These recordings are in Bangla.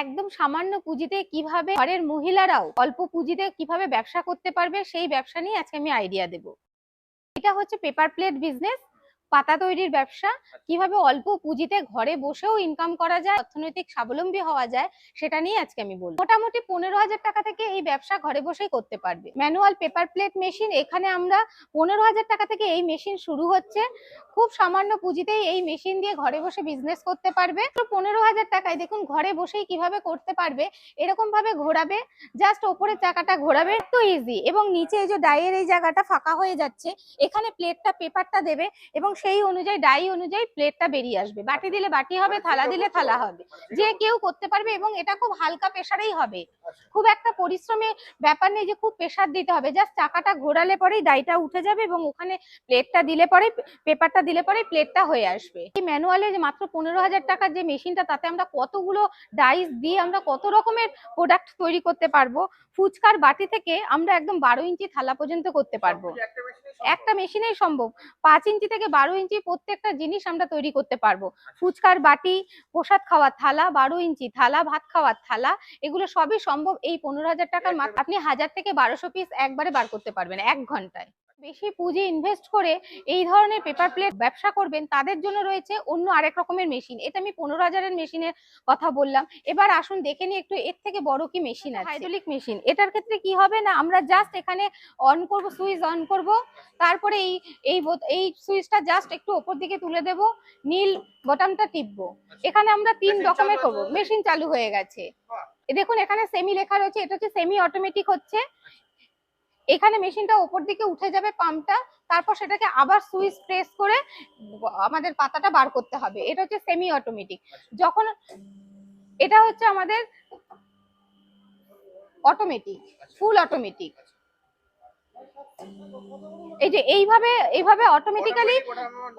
একদম সামান্য পুঁজিতে কীভাবে ঘরের মহিলারাও অল্প পুঁজিতে কীভাবে ব্যবসা করতে পারবে, সেই ব্যবসা নিয়ে আজকে আমি আইডিয়া দেব। এটা হচ্ছে পেপার প্লেট বিজনেস পাতা তৈরির ব্যবসা কীভাবে অল্প পুঁজিতে ঘরে বসেও ইনকাম করা যায় অর্থনৈতিক স্বাবলম্বী হওয়া যায় সেটা নিয়ে আজকে আমি বলব। মোটামুটি পনেরো হাজার টাকা থেকে এই ব্যবসা ঘরে বসেই করতে পারবে। ম্যানুয়াল পেপার প্লেট মেশিন এখানে আমরা পনেরো হাজার টাকা থেকে এই মেশিন শুরু হচ্ছে। খুব সামান্য পুঁজিতেই এই মেশিন দিয়ে ঘরে বসে বিজনেস করতে পারবে। তো পনেরো হাজার টাকায় দেখুন ঘরে বসেই কীভাবে করতে পারবে এরকম ভাবে ঘোরাবে জাস্ট ওপরের চাকাটা ঘোরাবে তো ইজি এবং নিচে এই যে ডাইয়ের এই জায়গাটা ফাঁকা হয়ে যাচ্ছে এখানে প্লেটটা পেপারটা দেবে এবং সেই অনুযায়ী ডাই অনুযায়ী প্লেটটা বেরিয়ে আসবে। বাটি দিলে বাটি হবে থালা দিলে থালা হবে। যে কেউ করতে পারবে এবং এটা খুব হালকা প্রেসারেই হবে। খুব একটা পরিশ্রমে ব্যাপার নেই যে খুব প্রেসার দিতে হবে। জাস্ট চাকাটা ঘোরালে পরেই ডাইটা উঠে যাবে এবং ওখানে প্লেটটা দিলে পরে পেপারটা দিলে পরে প্লেটটা হয়ে আসবে। এই ম্যানুয়ালে যে মাত্র পনেরো হাজার টাকার যে মেশিনটা তাতে আমরা কতগুলো ডাইস দিয়ে আমরা কত রকমের প্রোডাক্ট তৈরি করতে পারব? ফুচকার বাটি থেকে আমরা একদম বারো ইঞ্চি থালা পর্যন্ত করতে পারব। একটা মেশিনেই সম্ভব। পাঁচ ইঞ্চি থেকে বারো ইঞ্চি প্রত্যেকটা জিনিস আমরা তৈরি করতে পারব। ফুচকার বাটি প্রসাদ খাওয়ার থালা বারো ইঞ্চি থালা ভাত খাওয়ার থালা এগুলো সবই সম্ভব এই পনেরো হাজার টাকার মাত্র। আপনি হাজার থেকে বারোশো পিস একবারে বার করতে পারবেন এক ঘন্টায়। বেশি পুঁজি ইনভেস্ট করে এই ধরনের পেপার প্লেট ব্যবসা করবেন তাদের জন্য রয়েছে অন্য আরেক রকমের মেশিন এটা আমি পনেরো হাজারের মেশিনের কথা বললাম। এবার আসুন দেখে নিই একটু এর থেকে বড় কি মেশিন আছে। হাইড্রোলিক মেশিন এটার ক্ষেত্রে কি হবে না আমরা জাস্ট এখানে অন করব সুইচ অন করব। তারপরে এই এই এই সুইচটা জাস্ট একটু ওপর দিকে তুলে দেব নীল বটনটা টিপবো। এখানে আমরা তিন রকমের করব মেশিন চালু হয়ে গেছে। দেখুন এখানে সেমি লেখা রয়েছে এটা হচ্ছে সেমি অটোমেটিক হচ্ছে। এখানে মেশিনটা ওপর দিকে উঠে যাবে পাম্পটা তারপর সেটাকে আবার সুইচ প্রেস করে আমাদের পাতাটা বার করতে হবে। এটা হচ্ছে সেমি অটোমেটিক যখন এটা হচ্ছে আমাদের অটোমেটিক ফুল অটোমেটিক এই যে এইভাবে এইভাবে অটোমেটিক্যালি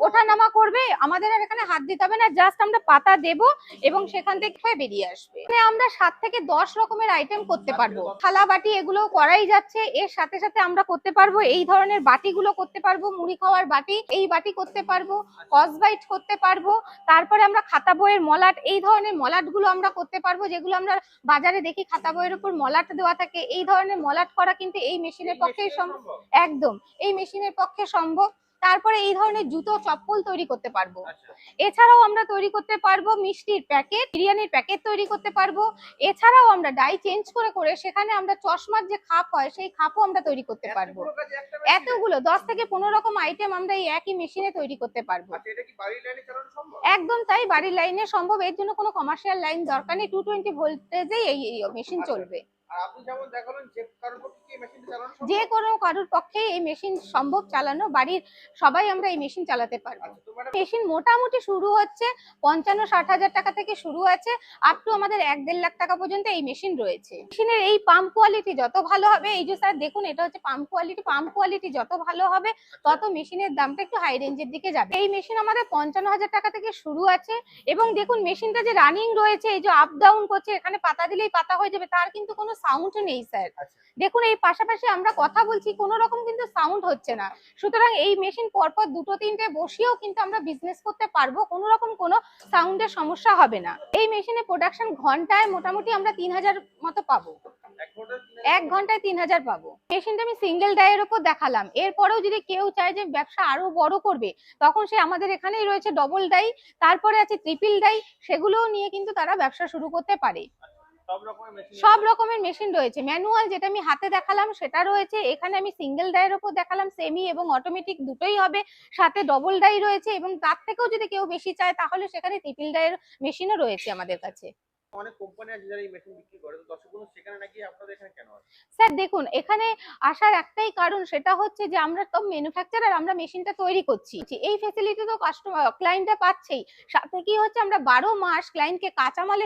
ওঠানামা করবে আমাদের আর এখানে হাত দিতে হবে না জাস্ট আমরা পাতা দেব এবং সেখান থেকে বেরিয়ে আসবে। আমরা সাত থেকে দশ রকমের আইটেম করতে পারব। থালা বাটি এগুলো করাই যাচ্ছে এর সাথে সাথে আমরা করতে পারব এই ধরনের বাটিগুলো করতে পারব মুড়ি খাওয়ার বাটি এই বাটি করতে পারব কসবাইট করতে পারব তারপরে আমরা খাতা বইয়ের মলাট এই ধরনের মলাটগুলো আমরা করতে পারব যেগুলো আমরা বাজারে দেখি খাতা বইয়ের উপর মলাট দেওয়া থাকে এই ধরনের মলাট করা কিন্তু এই মেশিনের পক্ষেই সম্ভব একদম। এই মেশিনের পক্ষে সম্ভব। তারপরে এই ধরনের জুতো চপ্পল তৈরি করতে পারব। এছাড়াও আমরা তৈরি করতে পারব মিষ্টির প্যাকেট বিরিয়ানির প্যাকেট তৈরি করতে পারব। এছাড়াও আমরা ডাই চেঞ্জ করে করে সেখানে আমরা চশমার যে খাপ হয় সেই খাপও আমরা তৈরি করতে পারব। এতগুলো দশ থেকে পনেরো রকম আইটেম আমরা এই একই মেশিনে তৈরি করতে পারব। একদম তাই বাড়ির লাইনে সম্ভব। এর জন্য কোনো কমার্শিয়াল লাইন দরকার নেই। টু টোয়েন্টি ভোল্টেজেই এই মেশিন আচ্ছা। চলবে। যে কারোর পক্ষে এই কোনো কারোর পক্ষে মেশিন সম্ভব চালানো বাড়ির সবাই আমরা এই মেশিন চালাতে পারব। আচ্ছা, মেশিন মোটামুটি শুরু হচ্ছে পঞ্চান্ন ষাট হাজার টাকা থেকে শুরু আছে আপ টু আমাদের এক দেড় লাখ টাকা পর্যন্ত এই মেশিন রয়েছে। মেশিনের এই পাম্প কোয়ালিটি যত ভালো হবে এই যে স্যার দেখুন এটা হচ্ছে পাম্প কোয়ালিটি পাম্প কোয়ালিটি যত ভালো হবে তত মেশিনের দামটা একটু হাই রেঞ্জের দিকে যাবে। এই মেশিন আমাদের পঞ্চান্ন হাজার টাকা থেকে শুরু আছে এবং দেখুন মেশিনটা যে রানিং রয়েছে এই যে আপ ডাউন করছে এখানে পাতা দিলেই পাতা হয়ে যাবে তার কিন্তু কোনো সাউন্ড নেই স্যার আচ্ছা। দেখুন এই পাশাপাশি আমরা কথা বলছি কোনো রকম কিন্তু সাউন্ড হচ্ছে না। সুতরাং এই মেশিন পরপর দুটো তিনটে বসিয়েও কিন্তু আমরা বিজনেস করতে পারব কোনো রকম কোনো সাউন্ডের সমস্যা হবে না। এই মেশিনে প্রোডাকশন ঘন্টায় মোটামুটি আমরা তিন হাজার মতো পাবো। এক ঘন্টায় তিন হাজার? পাবো। মেশিনটা আমি সিঙ্গেল ডাইয়ের উপর দেখালাম। এরপরেও যদি কেউ চায় যে ব্যবসা আরও বড় করবে তখন সে আমাদের এখানেই রয়েছে ডবল ডাই তারপরে আছে ট্রিপল ডাই সেগুলোও নিয়ে কিন্তু তারা ব্যবসা শুরু করতে পারে। সব রকমের মেশিন রয়েছে। ম্যানুয়াল যেটা আমি হাতে দেখালাম, সেটা রয়েছে। এখানে আমি সিঙ্গেল ডাইয়ের উপর দেখালাম সেমি এবং অটোমেটিক দুটোই হবে। সাথে ডবল ডাই রয়েছে এবং তার থেকেও যদি কেউ বেশি চায়, তাহলে সেখানে ট্রিপল ডাইয়ের মেশিনও রয়েছে আমাদের কাছে। স্যার, দেখুন, এখানে আসার একটাই কারণ সেটা হচ্ছে যে আমরা আমরা মেশিনটা তৈরি করছি। এই তো পাচ্ছেই। আমরা বারো মাস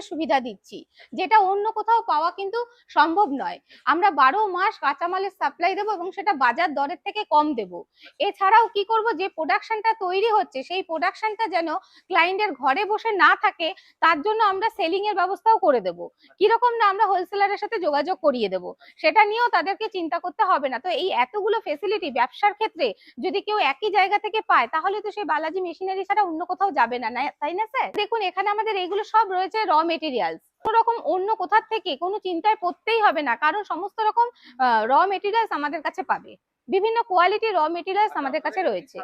সুবিধা দিচ্ছি। যেটা অন্য কোথাও পাওয়া কিন্তু সম্ভব নয়। আমরা বারো মাস কাঁচামালের সাপ্লাই দেবো এবং সেটা বাজার দরের থেকে কম দেব। এছাড়াও কি করব, যে প্রোডাকশনটা তৈরি হচ্ছে, সেই প্রোডাকশনটা যেন ক্লায়েন্টের ঘরে বসে না থাকে, তার জন্য আমরা সেলিং এর ব্যবস্থাও করে দেব। কীরকম না আমরা হোলসেলারের সাথে যোগাযোগ করিয়ে দেব। সেটা নিয়েও তাদেরকে চিন্তা করতে হবে না। তো এই এতগুলো ফেসিলিটি ব্যবসার ক্ষেত্রে যদি কেউ একই জায়গা থেকে পায়, তাহলে তো সেই বালাজি মেশিনারি ছাড়া অন্য কোথাও যাবে না তাই না স্যার দেখুন, এখানে আমাদের এইগুলো সব রয়েছে র মেটেরিয়ালস রকম অন্য কোথার থেকে কোনো চিন্তায় পড়তেই হবে না। কারণ সমস্ত রকম র মেটেরিয়ালস আমাদের কাছে পাবে। বিভিন্ন কোয়ালিটি র মেটেরিয়ালস আমাদের কাছে রয়েছে।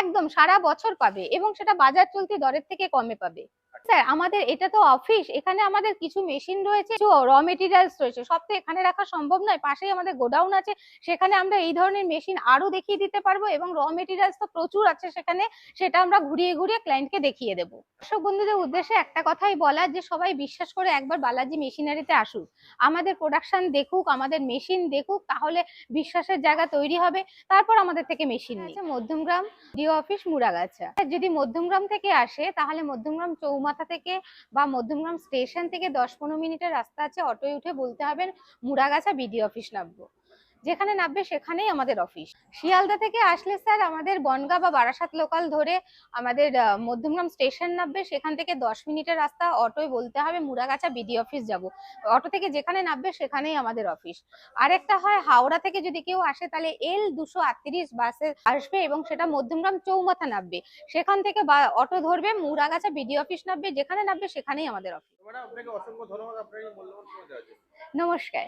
একদম, সারা বছর পাবে এবং সেটা বাজার চলতি দরের থেকে কমে পাবে। স্যার আমাদের এটা তো অফিস এখানে আমাদের কিছু মেশিন রয়েছে কিছু র মেটেরিয়ালস রয়েছে সব তো এখানে রাখা সম্ভব নয় পাশেই আমাদের গোডাউন আছে সেখানে আমরা এই ধরনের মেশিন আরও দেখিয়ে দিতে পারব এবং র মেটেরিয়ালস তো প্রচুর আছে সেখানে সেটা আমরা ঘুরিয়ে ঘুরিয়ে ক্লায়েন্টকে দেখিয়ে দেবো। দর্শক বন্ধুদের উদ্দেশ্যে একটা কথাই বলা যে সবাই বিশ্বাস করে একবার বালাজি মেশিনারিতে আসুক। আমাদের প্রোডাকশন দেখুক আমাদের মেশিন দেখুক তাহলে বিশ্বাসের জায়গা তৈরি হবে। তারপর আমাদের থেকে মেশিন নিয়ে। মধ্যমগ্রাম ডিও অফিস মুরাগাছা যদি মধ্যমগ্রাম থেকে আসে তাহলে মধ্যমগ্রাম চৌমাথা থেকে বা মধ্যমগ্রাম স্টেশন থেকে দশ পনেরো মিনিটের রাস্তা আছে, অটোয় উঠে বলতে হবে মুড়াগাছা বিডি অফিস নামবো। যেখানে নামবে সেখানেই আমাদের অফিস শিয়ালদা থেকে আসলে স্যার আমাদের বনগা বা বারাসাত লোকাল ধরে আমাদের মধ্যমগ্রাম স্টেশন নামবে। সেখান থেকে দশ মিনিটের রাস্তা অটোয় বলতে হবে মুরাগাছা বিডি অফিস যাব। অটো থেকে যেখানে নামবে সেখানেই আমাদের অফিস আরেকটা হয় হাওড়া থেকে যদি কেউ আসে তাহলে এল দুশো আটত্রিশ বাসে আসবে এবং সেটা মধ্যমগ্রাম চৌমাথা নামবে। সেখান থেকে বা অটো ধরবে মুরাগাছা বিডি অফিস নামবে যেখানে নামবে সেখানেই আমাদের অফিস নমস্কার।